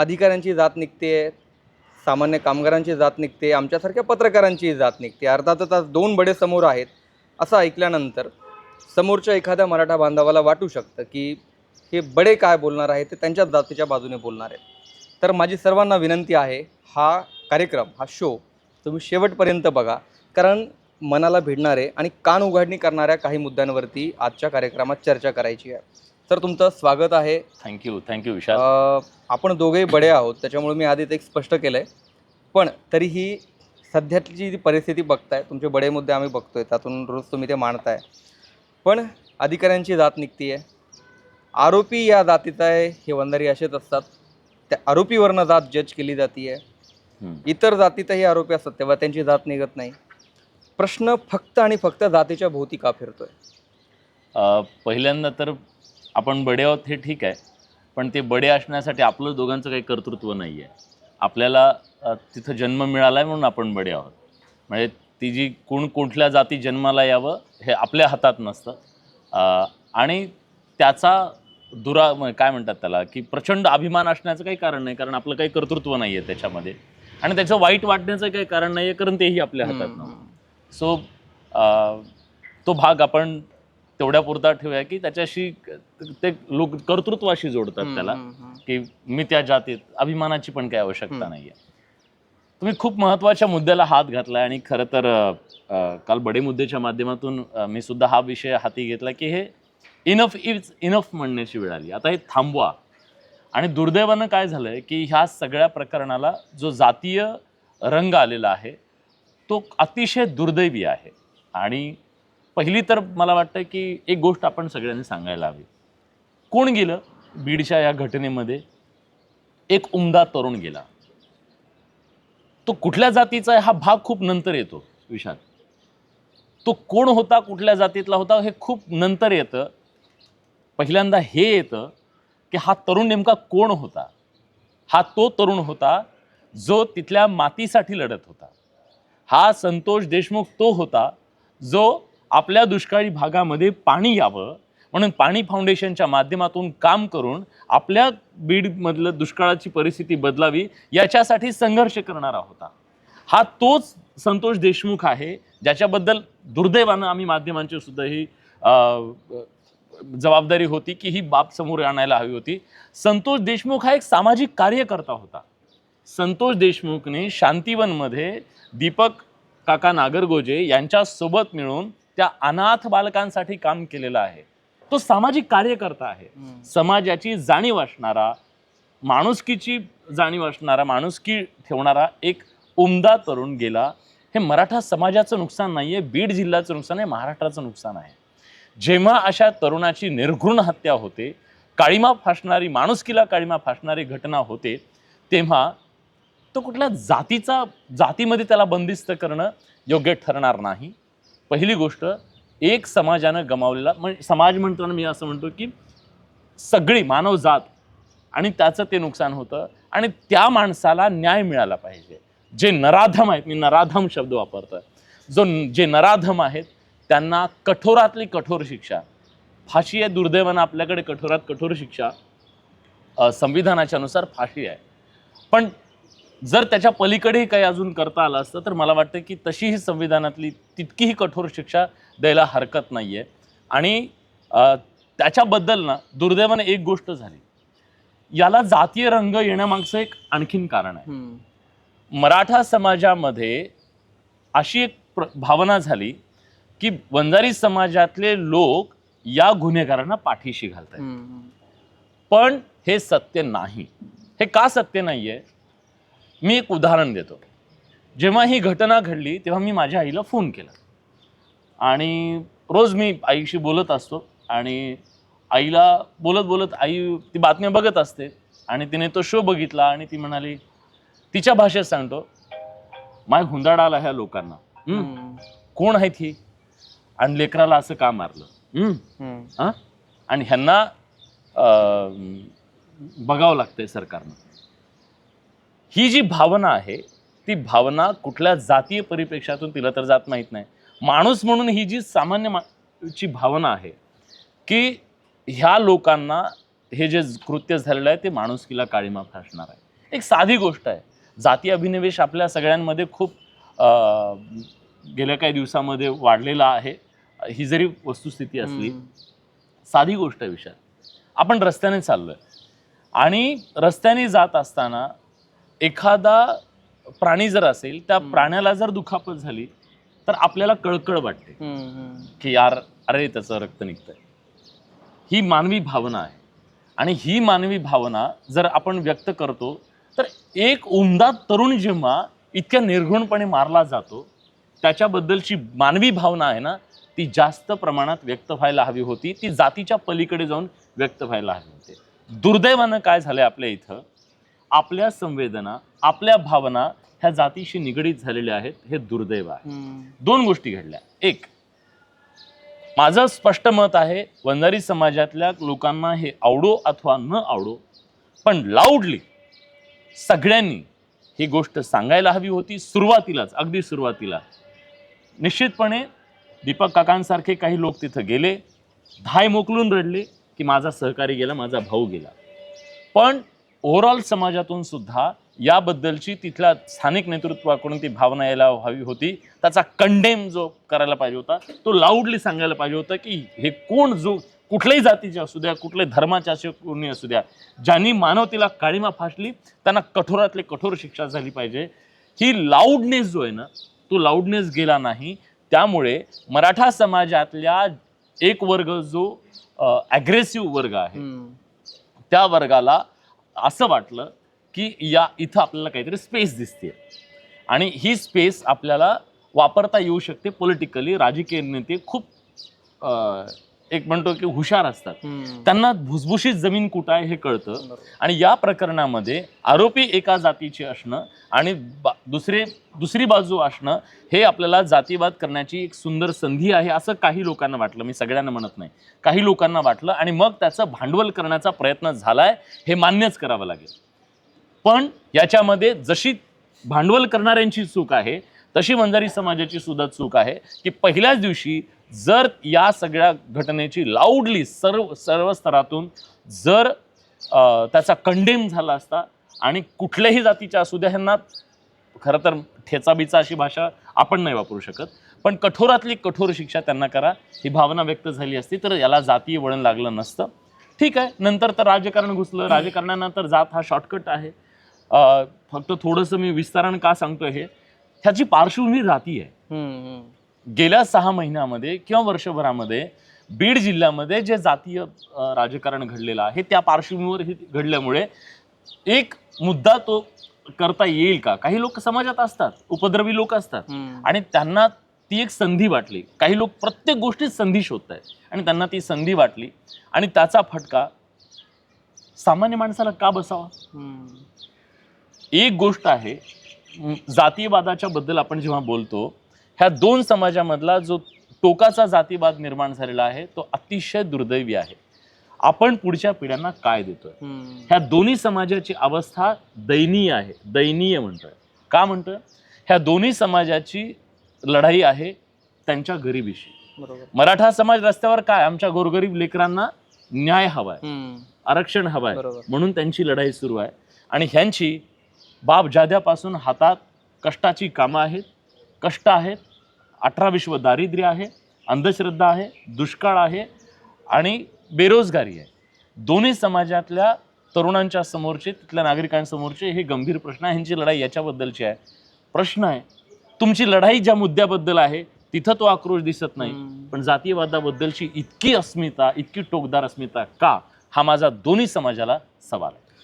अधिकाऱ्यांची जात निघते सामान्य कामगारांची जात निघते आमच्यासारख्या पत्रकारांची जात निघते. अर्थातच आज दोन बडे समोर आहेत असं ऐकल्यानंतर समोरच्या एखाद्या मराठा बांधवाला वाटू शकतं की हे बडे काय बोलणार आहे ते त्यांच्याच जातीच्या बाजूने बोलणार आहेत. तर माझी सर्वांना विनंती आहे हा कार्यक्रम हा शो तुम्ही शेवटपर्यंत बघा. कारण मनाला भिडणारे आणि कान उघडणी करणाऱ्या काही मुद्द्यांवरती आजच्या कार्यक्रमात चर्चा करायची आहे. तर तुमचं स्वागत आहे. थँक्यू थँक्यू विशाल. अ, आपण दोघेही बडे आहोत त्याच्यामुळे मी आधी ते एक स्पष्ट केलं आहे पण तरीही सध्याची जी परिस्थिती बघताय तुमचे बडे मुद्दे आम्ही बघतोय त्यातून रोज तुम्ही ते मांडताय. पण अधिकाऱ्यांची जात निघती आहे आरोपी या जातीचा आहे हे वंधारी असेच असतात. त्या आरोपीवरनं जात जज केली जाते आहे हम्म. इतर जातीतही आरोपी असतात तेव्हा त्यांची जात निघत नाही. प्रश्न फक्त आणि फक्त जातीच्या भोवती का फिरतोय? अ, पहिल्यांदा तर आपण बडे आहोत हे ठीक आहे पण ते बडे असण्यासाठी आपलं दोघांचं काही कर्तृत्व नाही आहे आपल्याला अ, तिथं जन्म मिळाला आहे म्हणून आपण बडे आहोत. म्हणजे ती जी कोण कुठल्या जाती जन्माला यावं हे आपल्या हातात नसतं. अ, आणि त्याचा दुरा म- काय म्हणतात त्याला की प्रचंड अभिमान असण्याचं काही कारण नाही कारण आपलं काही कर्तृत्व नाही आहे त्याच्यामध्ये. आणि त्याचं वाईट वाटण्याचं काही कारण नाही आहे कारण तेही आपल्या हातात नव्हतं. सो तो भाग आपण तेवढ्या पुरता ठेवूया की त्याच्याशी ते लोक कर्तृत्वाशी जोडतात त्याला. की मी त्या जातीत अभिमानाची पण काही आवश्यकता हम्म. नाही आहे तुम्ही खूप महत्त्वाच्या मुद्द्याला हात घातला आणि खरं तर काल बडे मुद्द्याच्या माध्यमातून मी सुद्धा हा विषय हाती घेतला की हे इनफ इज इनफ म्हणण्याची वेळ आली. आता हे थांबवा. आणि दुर्दैवानं काय झालंय की ह्या सगळ्या प्रकरणाला जो जातीय रंग आलेला आहे तो अतिशय दुर्दैवी आहे. आणि पहिली तर मला वाटतं की एक गोष्ट आपण सगळ्यांनी सांगायला हवी. कोण गेलं? बीडच्या या घटनेमध्ये एक उमदा तरुण गेला. तो कुठल्या जातीचा आहे हा भाग खूप नंतर येतो विषाद तो कोण होता कुठल्या जातीतला होता हे खूप नंतर येतं. पहिल्यांदा हे येतं की हा तरुण नेमका कोण होता? हा तो तरुण होता जो तिथल्या मातीसाठी लढत होता. हा संतोष देशमुख तो होता जो आपल्या दुष्काळी भागामध्ये पाणी यावं म्हणून पाणी फाउंडेशनच्या माध्यमातून काम करून आपल्या बीडमधलं दुष्काळाची परिस्थिती बदलावी याच्यासाठी संघर्ष करणारा होता. हा तोच संतोष देशमुख आहे ज्याच्याबद्दल दुर्दैवानं आम्ही माध्यमांची सुद्धा ही जबाबदारी होती की ही बाब समोर आणायला हवी होती. संतोष देशमुख हा एक सामाजिक कार्यकर्ता होता. संतोष देशमुखने शांतिवनमध्ये दीपक काका नागरगोजे यांच्यासोबत मिळून त्या अनाथ बालकांसाठी काम केलेलं आहे. तो सामाजिक कार्यकर्ता आहे. समाजाची जाणीव असणारा माणुसकीची जाणीव असणारा माणुसकी ठेवणारा एक उमदा तरुण गेला. हे मराठा समाजाचं नुकसान नाही आहे बीड जिल्ह्याचं नुकसान आहे महाराष्ट्राचं नुकसान आहे. जेव्हा अशा तरुणाची निर्घृण हत्या होते काळीमा फासणारी माणुसकीला काळीमा फासणारी घटना होते तेव्हा तो कुठल्या जातीचा जातीमध्ये त्याला बंदिस्त करणं योग्य ठरणार नाही. पहिली गोष्ट एक समाजानं गमावलेला म्हणजे समाज म्हणताना मी असं म्हणतो की सगळी मानवजात आणि त्याचं ते नुकसान होतं आणि त्या माणसाला न्याय मिळाला पाहिजे. जे नराधम आहेत मी नराधम शब्द वापरतो जो जे नराधम आहेत त्यांना कठोरातली कठोर शिक्षा. फाशी आहे दुर्दैवानं आपल्याकडे कठोरात कठोर शिक्षा संविधानाच्या नुसार फाशी आहे. पण जर त्याच्या पलीकडेही काही अजून करता आलं असतं तर मला वाटतं की तशीही संविधानातली तितकीही कठोर शिक्षा द्यायला हरकत नाही आहे आणि त्याच्याबद्दल ना दुर्दैवानं एक गोष्ट झाली. याला जातीय रंग येण्यामागचं एक आणखीन कारण आहे. मराठा समाजामध्ये अशी एक प्र भावना झाली की वंजारी समाजातले लोक या गुन्हेगारांना पाठीशी घालत आहेत पण हे सत्य नाही. हे का सत्य नाही आहे मी एक उदाहरण देतो. जेव्हा ही घटना घडली तेव्हा मी माझ्या आईला फोन केला. आणि रोज मी आईशी बोलत असतो आणि आईला बोलत बोलत आई ती बातम्या बघत असते आणि तिने तो शो बघितला आणि ती म्हणाली तिच्या भाषेत सांगतो माय हुंदाडा आला ह्या लोकांना? कोण आहेत ही? आणि लेकराला असं का मारलं? आणि ह्यांना बघावं लागतंय सरकारनं. ही जी भावना आहे ती भावना कुठल्या जातीय परिप्रेक्षातून तिला तर जात माहीत नाही. माणूस म्हणून ही जी सामान्य मा ची भावना आहे की ह्या लोकांना हे जे कृत्य झालेलं आहे ते माणुसकीला काळीमा फासणार आहे. एक साधी गोष्ट आहे. जाती अभिनिवेश आपल्या सगळ्यांमध्ये खूप गेल्या काही दिवसामध्ये वाढलेला आहे. ही जरी वस्तुस्थिती असली. साधी गोष्ट आहे विषय आपण रस्त्याने चाललोय आणि रस्त्याने जात असताना एखादा प्राणी जर असेल त्या. प्राण्याला जर दुखापत झाली तर आपल्याला कळकळ वाटते. की यार अरे त्याचं रक्त निघतंय. ही मानवी भावना आहे. आणि ही मानवी भावना जर आपण व्यक्त करतो तर एक उमदा तरुण जेव्हा इतक्या निर्घुणपणे मारला जातो त्याच्याबद्दलची मानवी भावना आहे ना ती जास्त प्रमाणात व्यक्त व्हायला हवी होती. ती जातीच्या पलीकडे जाऊन व्यक्त व्हायला हवी होती. दुर्दैवानं काय झालंय आपल्या इथं? आपल्या संवेदना आपल्या भावना ह्या जातीशी निगडीत झालेल्या आहेत हे दुर्दैव आहे. दोन गोष्टी घडल्या. एक माझं स्पष्ट मत आहे वंजारी समाजातल्या लोकांना हे आवडो अथवा न आवडो पण लाऊडली सगळ्यांनी ही गोष्ट सांगायला हवी होती सुरुवातीलाच अगदी सुरुवातीला. निश्चितपणे दीपक काकांसारखे काही लोक तिथं गेले धाय मोकलून रडले की माझा सहकारी गेला माझा भाऊ गेला. पण ओव्हरऑल समाजातून सुद्धा याबद्दलची तिथल्या स्थानिक नेतृत्वाकडून ती भावना यायला हवी होती. त्याचा कंडेम जो करायला पाहिजे होता तो लाऊडली सांगायला पाहिजे होता की हे कोण जो कुठल्याही जातीचे असू द्या कुठल्याही धर्माचे असू कोणी असू द्या ज्यांनी मानवतेला काळीमा फासली त्यांना कठोरातले कठोर शिक्षा झाली पाहिजे. ही लाऊडनेस जो आहे ना तो लाऊडनेस गेला नाही. त्यामुळे मराठा समाजातल्या एक वर्ग जो ॲग्रेसिव्ह वर्ग आहे. त्या वर्गाला असं वाटलं की या इथं आपल्याला काहीतरी स्पेस दिसते आणि ही स्पेस आपल्याला वापरता येऊ शकते पॉलिटिकली राजकीय नेते खूप एक म्हणतो की हुशार असतात. त्यांना भुसभुशीत जमीन कुठं आहे हे कळतं. आणि या प्रकरणामध्ये आरोपी एका जातीचे असणं आणि दुसरे दुसरी बाजू असणं हे आपल्याला जातीवाद करण्याची एक सुंदर संधी आहे असं काही लोकांना वाटलं. मी सगळ्यांना म्हणत नाही. काही लोकांना वाटलं आणि मग त्याचं भांडवल करण्याचा प्रयत्न झालाय हे मान्यच करावं लागेल. पण याच्यामध्ये जशी भांडवल करणाऱ्यांची चूक आहे तशी वंजारी समाजाची सुद्धा चूक आहे की पहिल्याच दिवशी जर या सगळ्या घटनेची लाऊडली सर्व सर्व स्तरातून जर त्याचा कंडेम झाला असता आणि कुठल्याही जातीच्या असू द्या ह्यांना खरं तर ठेचाबिचा अशी भाषा आपण नाही वापरू शकत. पण कठोरातली कठोर शिक्षा त्यांना करा ही भावना व्यक्त झाली असती तर याला जातीय वळण लागलं नसतं. ठीक आहे नंतर तर राजकारण घुसलं. राजकारणानंतर जात हा शॉर्टकट आहे. फक्त थोडंसं मी विस्तारण का सांगतोय हे? ह्याची पार्श्वभूमी जाती आहे. गेल्या सहा महिन्यामध्ये किंवा वर्षभरामध्ये बीड जिल्ह्यामध्ये जे जातीय राजकारण घडलेलं आहे त्या पार्श्वभूमीवर हे घडल्यामुळे एक मुद्दा तो करता येईल का काही लोक समाजात असतात उपद्रवी लोक असतात. आणि त्यांना ती एक संधी वाटली काही लोक प्रत्येक गोष्टीत संधी शोधत आहेत आणि त्यांना ती संधी वाटली आणि त्याचा फटका सामान्य माणसाला का बसावा. एक गोष्ट आहे जातीयवादाच्या बद्दल आपण जेव्हा बोलतो ह्या दोन समाजामधला जो टोकाचा जातीवाद निर्माण झालेला आहे तो अतिशय दुर्दैवी आहे. आपण पुढच्या पिढ्यांना काय देतोय. ह्या दोन्ही समाजाची अवस्था दयनीय आहे दयनीय म्हणतोय. का म्हणतोय? ह्या दोन्ही समाजाची लढाई आहे त्यांच्या गरिबीशी. मराठा समाज रस्त्यावर काय? आमच्या गोरगरीब लेकरांना न्याय हवाय. आरक्षण हवंय. म्हणून त्यांची लढाई सुरू आहे. आणि ह्यांची बाप जाद्यापासून हातात कष्टाची कामं आहेत कष्ट आहेत अठरा विश्व दारिद्र्य आहे अंधश्रद्धा आहे दुष्काळ आहे आणि बेरोजगारी आहे. दोन्ही समाजातल्या तरुणांच्या समोरचे तिथल्या नागरिकांसमोरचे हे गंभीर प्रश्न आहे. ह्यांची लढाई याच्याबद्दलची आहे. प्रश्न आहे तुमची लढाई ज्या मुद्द्याबद्दल आहे तिथं तो आक्रोश दिसत नाही. पण जातीयवादाबद्दलची इतकी अस्मिता इतकी टोकदार अस्मिता का? हा माझा दोन्ही समाजाला सवाल आहे.